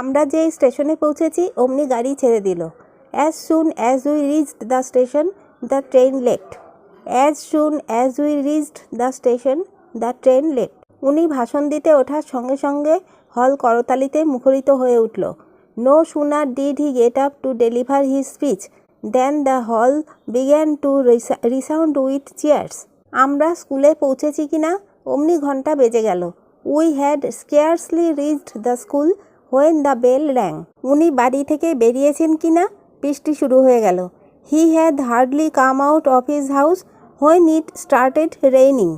আমরা যেই স্টেশনে পৌঁছেছি, অমনি গাড়ি ছেড়ে দিল। As soon as we reached the station the train left as soon as we reached the station the train left উনি ভাষণ দিতে ওঠার সঙ্গে সঙ্গে হল করতালিতে মুখরিত হয়ে উঠল। No sooner did he get up to deliver he speech then the hall began to resound with cheers আমরা স্কুলে পৌঁছেছি কিনা, অমনি ঘণ্টা বেজে গেল। We had scarcely reached the school when the bell rang. উনি বাড়ি থেকে বেরিয়েছেন কিনা বৃষ্টি শুরু হয়ে গেল। He had hardly come out of his house when it started raining.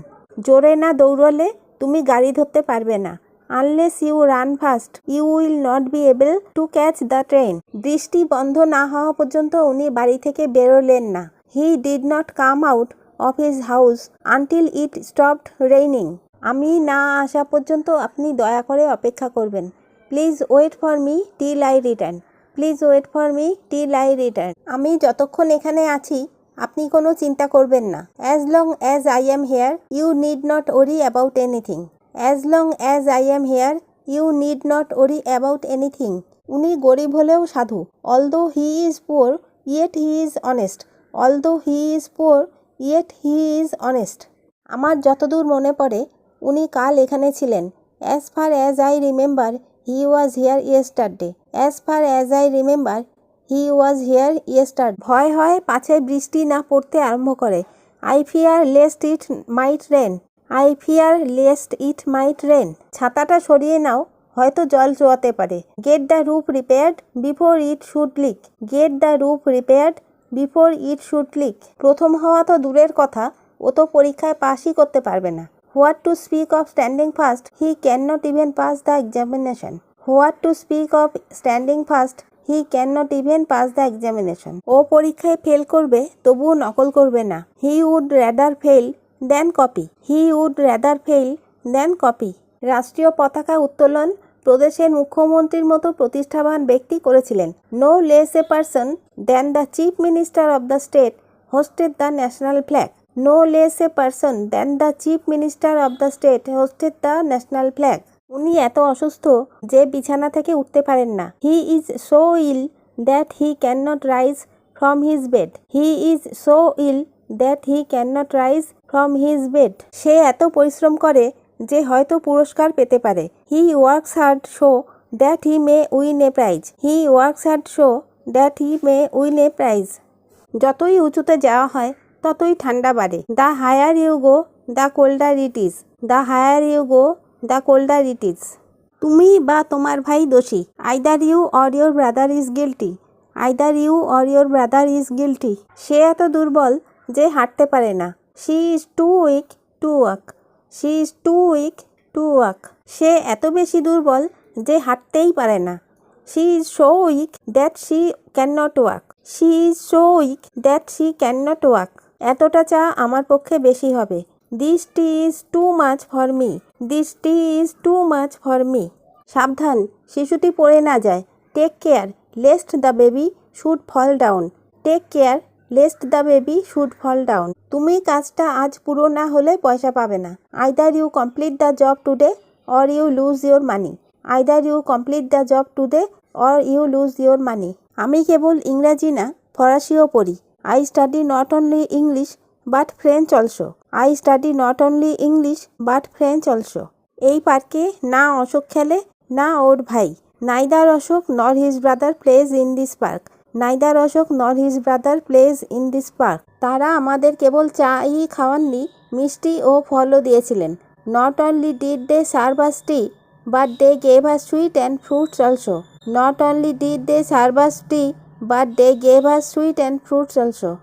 জোরে না দৌড়লে তুমি গাড়ি ধরতে পারবে না। Unless you run fast, you will not be able to catch the train. বৃষ্টি বন্ধ না হওয়া পর্যন্ত উনি বাড়ি থেকে বেরোলেন না। He did not come out of his house until it stopped raining. আমি না আসা পর্যন্ত আপনি দয়া করে অপেক্ষা করবেন। Please wait for me till I return please wait for me till I return আমি যতক্ষণ এখানে আছি, আপনি কোনো চিন্তা করবেন না। As long as I am here you need not worry about anything as long as I am here you need not worry about anything উনি গরিব হলেও সাধু। Although he is poor yet he is honest although he is poor yet he is honest আমার যতদূর মনে পড়ে, উনি কাল এখানে ছিলেন। As far as I remember he was here yesterday as far as I remember he was here yesterday ভয় হয় পাছে বৃষ্টি না পড়তে আরম্ভ করে। I fear lest it might rain I fear lest it might rain ছাতাটা সরিয়ে নাও, হয়তো জল চোয়াতে পারে। Get the roof repaired before it should leak get the roof repaired before it should leak প্রথম হওয়া তো দূরের কথা, ও তো পরীক্ষায় পাসই করতে পারবে না। What to speak of standing first he can not even pass the examination what to speak of standing first he can not even pass the examination ও পরীক্ষায় ফেল করবে, তবুও নকল করবে না। He would rather fail than copy he would rather fail than copy রাষ্ট্রীয় পতাকা উত্তোলন প্রদেশের মুখ্যমন্ত্রীর মতো প্রতিষ্ঠাবান ব্যক্তি করেছিলেন। No less a person than the chief minister of the state hoisted the national flag no less a person than the chief minister of the state hoisted the national flag উনি এত অসুস্থ যে বিছানা থেকে উঠতে পারেন না। He is so ill that he can not rise from his bed he is so ill that he can not rise from his bed সে এত পরিশ্রম করে যে হয়তো পুরস্কার পেতে পারে। He works hard so that he may win a prize he works hard so that he may win a prize যতই উঁচুতে যাওয়া হয় ততই ঠান্ডা বাড়ে। The higher you go the colder it is. The higher you go the colder it is. তুমি বা তোমার ভাই দোষী। Either you or your brother is guilty. Either you or your brother is guilty. সে এত দুর্বল যে হাঁটতে পারে না। She is too weak to walk. She is too weak to walk. সে এত বেশি দুর্বল যে হাঁটতেই পারে না। She is so weak that she can not walk. She is so weak that she can not walk. এতটা চা আমার পক্ষে বেশি হবে। This tea is too much for me. This tea is too much for me. সাবধান, শিশুটি পড়ে না যায়। Take care, lest the baby should fall down. Take care, lest the baby should fall down. তুমি কাজটা আজ পুরো না হলে পয়সা পাবে না। Either you complete the job today or you lose your money. Either you complete the job today or you lose your money. আমি কেবল ইংরাজি না, ফরাসিও পড়ি। I study not only English but French also I study not only English but French also এই পার্কে না অশোক খেলে, না ওর ভাই। Neither Ashok nor his brother plays in this park neither Ashok nor his brother plays in this park তারা আমাদের কেবল চাই খাওয়াননি, মিষ্টি ও ফলও দিয়েছিলেন। Not only did they serve us tea but they gave us sweet and fruits also not only did they serve us tea but they gave us sweet and fruits also.